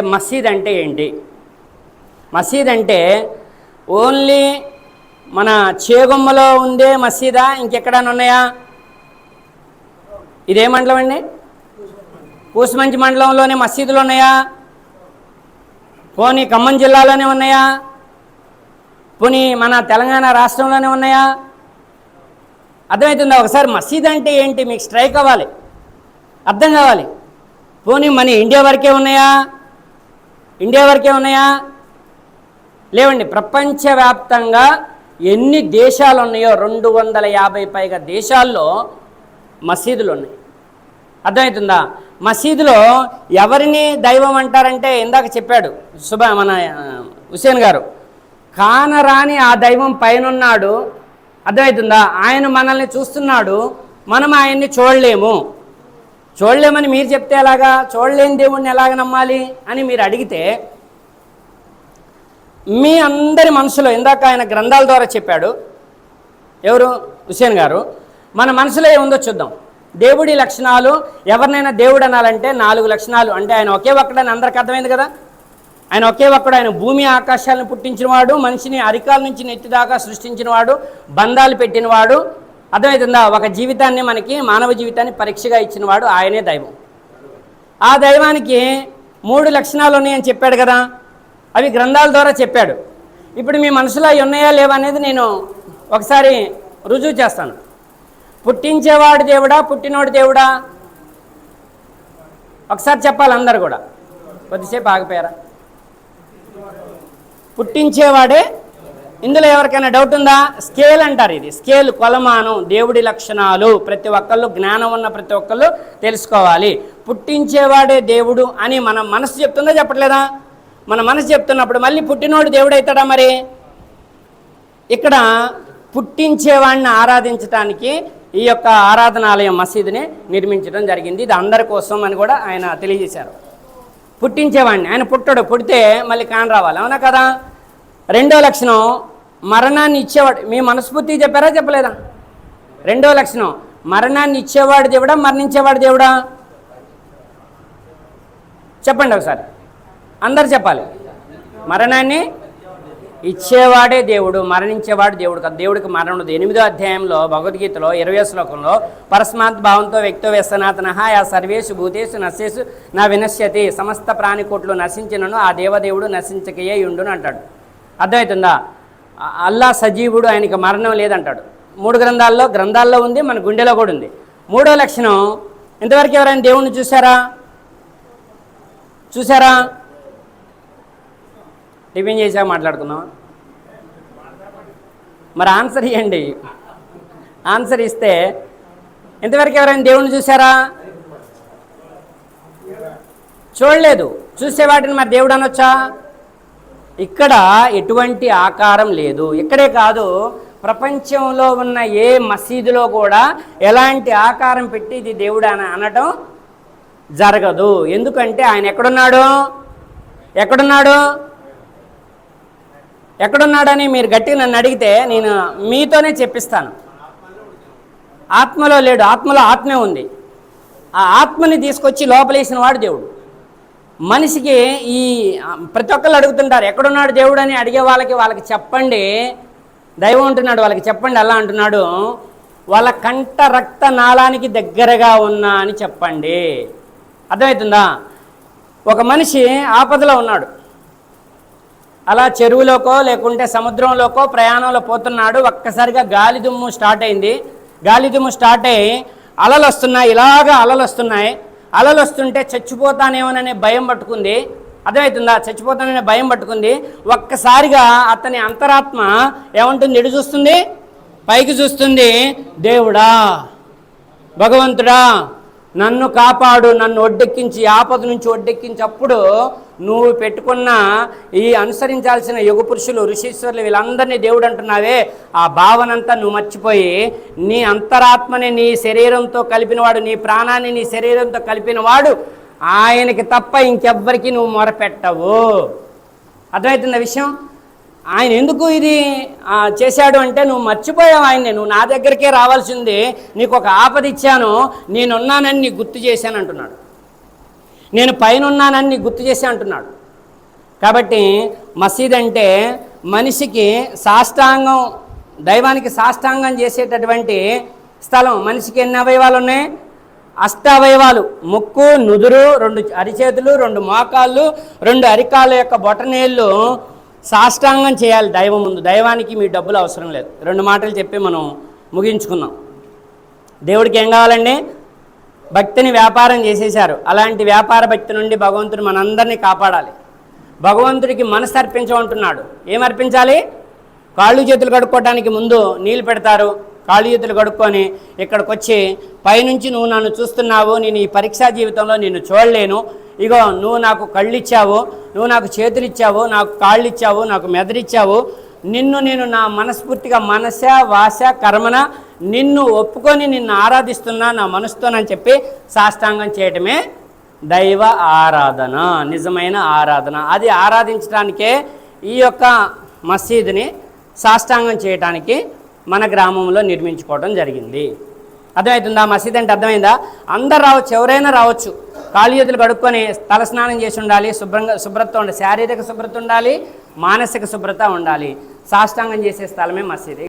మసీద్ అంటే ఏంటి? మసీద్ అంటే ఓన్లీ మన చేగొమ్మలో ఉండే మసీదా ఇంకెక్కడైనా ఉన్నాయా? ఇదే మండలం అండి? కూసుమంచి మండలంలోనే మసీదులు ఉన్నాయా? పోనీ ఖమ్మం జిల్లాలోనే ఉన్నాయా? పోనీ మన తెలంగాణ రాష్ట్రంలోనే ఉన్నాయా? అర్థమవుతుందా? ఒకసారి మసీద్ అంటే ఏంటి? మీకు స్ట్రైక్ అవ్వాలి. అర్థం కావాలి. పోనీ మన ఇండియా వరకే ఉన్నాయా? ఇండియా వరకే ఉన్నాయా? లేవండి ప్రపంచవ్యాప్తంగా ఎన్ని దేశాలు ఉన్నాయో రెండు వందల యాభై పైగా దేశాల్లో మసీదులు ఉన్నాయి. అర్థమవుతుందా? మసీదులో ఎవరిని దైవం అంటారంటే ఇందాక చెప్పాడు శుభ మన హుసేన్ గారు. కానరాని ఆ దైవం పైనున్నాడు. అర్థమవుతుందా? ఆయన మనల్ని చూస్తున్నాడు. మనం ఆయన్ని చూడలేము. చూడలేమని మీరు చెప్తే ఎలాగా? చూడలేని దేవుణ్ణి ఎలాగ నమ్మాలి అని మీరు అడిగితే మీ అందరి మనసులో ఇందాక ఆయన గ్రంథాల ద్వారా చెప్పాడు. ఎవరు? హుసేన్ గారు. మన మనసులో ఏముందో చూద్దాం. దేవుడి లక్షణాలు ఎవరినైనా దేవుడు అనాలంటే నాలుగు లక్షణాలు. అంటే ఆయన ఒకే ఒక్కడని అందరికి అర్థమైంది కదా? ఆయన ఒకే ఒక్కడు ఆయన భూమి ఆకాశాలను పుట్టించినవాడు మనిషిని అరికాల నుంచి నెత్తిదాకా సృష్టించినవాడు బంధాలు పెట్టినవాడు అర్థమవుతుందా ఒక జీవితాన్ని మనకి మానవ జీవితాన్ని పరీక్షగా ఇచ్చినవాడు ఆయనే దైవం. ఆ దైవానికి మూడు లక్షణాలు ఉన్నాయని చెప్పాడు కదా. అవి గ్రంథాల ద్వారా చెప్పాడు. ఇప్పుడు మీ మనసులో అవి ఉన్నాయా లేవా అనేది నేను ఒకసారి రుజువు చేస్తాను. పుట్టించేవాడు దేవుడా పుట్టినోడు దేవుడా? ఒకసారి చెప్పాలి అందరు కూడా. కొద్దిసేపు ఆగిపోయారా? పుట్టించేవాడే ఇందులో ఎవరికైనా డౌట్ ఉందా? స్కేల్ అంటారు ఇది. స్కేల్ కొలమానం దేవుడి లక్షణాలు. ప్రతి ఒక్కళ్ళు జ్ఞానం ఉన్న ప్రతి ఒక్కళ్ళు తెలుసుకోవాలి. పుట్టించేవాడే దేవుడు అని మన మనసు చెప్తుందా చెప్పట్లేదా? మన మనసు చెప్తున్నప్పుడు మళ్ళీ పుట్టినోడు దేవుడు అవుతాడా మరి? ఇక్కడ పుట్టించేవాడిని ఆరాధించటానికి ఈ యొక్క ఆరాధనాలయం మసీదుని నిర్మించడం జరిగింది. ఇది అందరి కోసం అని కూడా ఆయన తెలియజేశారు. పుట్టించేవాడిని. ఆయన పుట్టడు పుడితే మళ్ళీ కాని రావాలి అవునా కదా? రెండో లక్షణం మరణాన్ని ఇచ్చేవాడు. మీ మనస్ఫూర్తి చెప్పారా? చెప్పలేదా? రెండో లక్షణం. మరణాన్ని ఇచ్చేవాడు దేవుడా మరణించేవాడు దేవుడా? చెప్పండి ఒకసారి. అందరు చెప్పాలి. మరణాన్ని ఇచ్చేవాడే దేవుడు మరణించేవాడు దేవుడు కదా. దేవుడికి మరణం ఉండదు. ఎనిమిదో అధ్యాయంలో భగవద్గీతలో ఇరవై శ్లోకంలో పరస్మాత్ భావంతో వ్యక్తో వ్యసనాతన ఆ సర్వేషు భూతేషు నశేషు నా వినశ్యతి సమస్త ప్రాణికోట్లు నశించినను ఆ దేవదేవుడు నశించకయే ఉండును అంటాడు. అర్థమవుతుందా? అల్లా సజీవుడు ఆయనకి మరణం లేదంటాడు. మూడు గ్రంథాల్లో గ్రంథాల్లో ఉంది మన గుండెలో కూడా ఉంది. మూడో లక్షణం ఇంతవరకు ఎవరైనా దేవుణ్ణి చూసారా చూసారా టిఫిన్ చేసాక మాట్లాడుకుందామా? మరి ఆన్సర్ ఇవ్వండి ఆన్సర్ ఇస్తే ఇంతవరకు ఎవరైనా దేవుణ్ణి చూసారా చూడలేదు. చూసే వాటిని మరి దేవుడు అనొచ్చా? ఇక్కడ ఎటువంటి ఆకారం లేదు. ఇక్కడే కాదు ప్రపంచంలో ఉన్న ఏ మసీదులో కూడా ఎలాంటి ఆకారం పెట్టి ఇది దేవుడు అని అనటం జరగదు. ఎందుకంటే ఆయన ఎక్కడున్నాడు? ఎక్కడున్నాడు? ఎక్కడున్నాడని మీరు గట్టిగా నన్ను అడిగితే నేను మీతోనే చెప్పిస్తాను. ఆత్మలో లేడు. ఆత్మలో ఆత్మే ఉంది. ఆ ఆత్మని తీసుకొచ్చి లోపలేసిన వాడు దేవుడు. మనిషికి ఈ ప్రతి ఒక్కళ్ళు అడుగుతుంటారు ఎక్కడున్నాడు దేవుడు? అని అడిగే వాళ్ళకి వాళ్ళకి చెప్పండి. దైవం అంటున్నాడు వాళ్ళకి చెప్పండి అలా అంటున్నాడు. వాళ్ళ కంట రక్త నాళానికి దగ్గరగా ఉన్నా అని చెప్పండి. అర్థమవుతుందా? ఒక మనిషి ఆపదలో ఉన్నాడు. అలా చెరువులోకో లేకుంటే సముద్రంలోకో ప్రయాణంలో పోతున్నాడు. ఒక్కసారిగా గాలి దుమ్ము స్టార్ట్ అయింది. గాలి దుమ్ము స్టార్ట్ అయ్యి అలలు వస్తున్నాయి ఇలాగా అలలు వస్తున్నాయి. అలలు వస్తుంటే చచ్చిపోతానేమోననే భయం పట్టుకుంది. అర్థమవుతుందా చచ్చిపోతాననే భయం పట్టుకుంది. ఒక్కసారిగా అతని అంతరాత్మ ఏమంటుంది? ఎడు చూస్తుంది? పైకి చూస్తుంది. దేవుడా భగవంతుడా నన్ను కాపాడు నన్ను ఒడ్డెక్కించి ఆపద నుంచి ఒడ్డెక్కించప్పుడు నువ్వు పెట్టుకున్న ఈ అనుసరించాల్సిన యుగ పురుషులు ఋషీశ్వరులు వీళ్ళందరినీ దేవుడు అంటున్నావే. ఆ భావనంతా నువ్వు మర్చిపోయి నీ అంతరాత్మని నీ శరీరంతో కలిపినవాడు నీ ప్రాణాన్ని నీ శరీరంతో కలిపినవాడు ఆయనకి తప్ప ఇంకెవ్వరికి నువ్వు మొరపెట్టవు. అర్థమవుతుందా విషయం? ఆయన ఎందుకు ఇది చేశాడు అంటే నువ్వు మర్చిపోయావు ఆయన్ని నువ్వు నా దగ్గరికే రావాల్సింది నీకు ఒక ఆపద ఇచ్చాను నేనున్నానని నీకు గుర్తు చేశాను అంటున్నాడు. నేను పైన ఉన్నానని నీకు గుర్తు చేసి అంటున్నాడు. కాబట్టి మసీద్ అంటే మనిషికి సాష్టాంగం దైవానికి సాష్టాంగం చేసేటటువంటి స్థలం. మనిషికి ఎన్ని అవయవాలు ఉన్నాయి? అష్ట అవయవాలు ముక్కు నుదురు రెండు అరిచేతులు రెండు మోకాళ్ళు రెండు అరికాళ్ళ యొక్క బొటనేళ్ళు సాష్టాంగం చేయాలి దైవం ముందు. దైవానికి మీ డబ్బులు అవసరం లేదు. రెండు మాటలు చెప్పి మనం ముగించుకుందాం. దేవుడికి ఏం కావాలండి? భక్తిని వ్యాపారం చేసేశారు. అలాంటి వ్యాపార భక్తి నుండి భగవంతుడు మనందరినీ కాపాడాలి. భగవంతుడికి మనసు అర్పించమంటున్నాడు. ఏం అర్పించాలి కాళ్ళు చేతులు కడుక్కోవడానికి ముందు నీళ్ళు పెడతారు. కాళ్ళు చేతులు కడుక్కొని ఇక్కడికి వచ్చి పైనుంచి నువ్వు నన్ను చూస్తున్నావు నేను ఈ పరీక్షా జీవితంలో నిన్ను చూడలేను. ఇగో నువ్వు నాకు కళ్ళు ఇచ్చావు నువ్వు నాకు చేతులు ఇచ్చావు నాకు కాళ్ళు ఇచ్చావు నాకు మెదడిచ్చావు నిన్ను నేను నా మనస్ఫూర్తిగా మనస వాస కర్మన నిన్ను ఒప్పుకొని నిన్ను ఆరాధిస్తున్నా నా మనసుతోనని చెప్పి సాష్టాంగం చేయటమే దైవ ఆరాధన నిజమైన ఆరాధన. అది ఆరాధించడానికే ఈ యొక్క మసీదుని సాష్టాంగం చేయటానికి మన గ్రామంలో నిర్మించుకోవడం జరిగింది. అర్థమవుతుందా? మసీద్ అంటే అర్థమైందా? అందరు రావచ్చు ఎవరైనా రావచ్చు. కాళ్ళు చేతులు కడుక్కొని తలస్నానం చేసి ఉండాలి శుభ్రంగా శుభ్రత ఉండాలి శారీరక శుభ్రత ఉండాలి మానసిక శుభ్రత ఉండాలి. సాష్టాంగం చేసే స్థలమే మసీదు.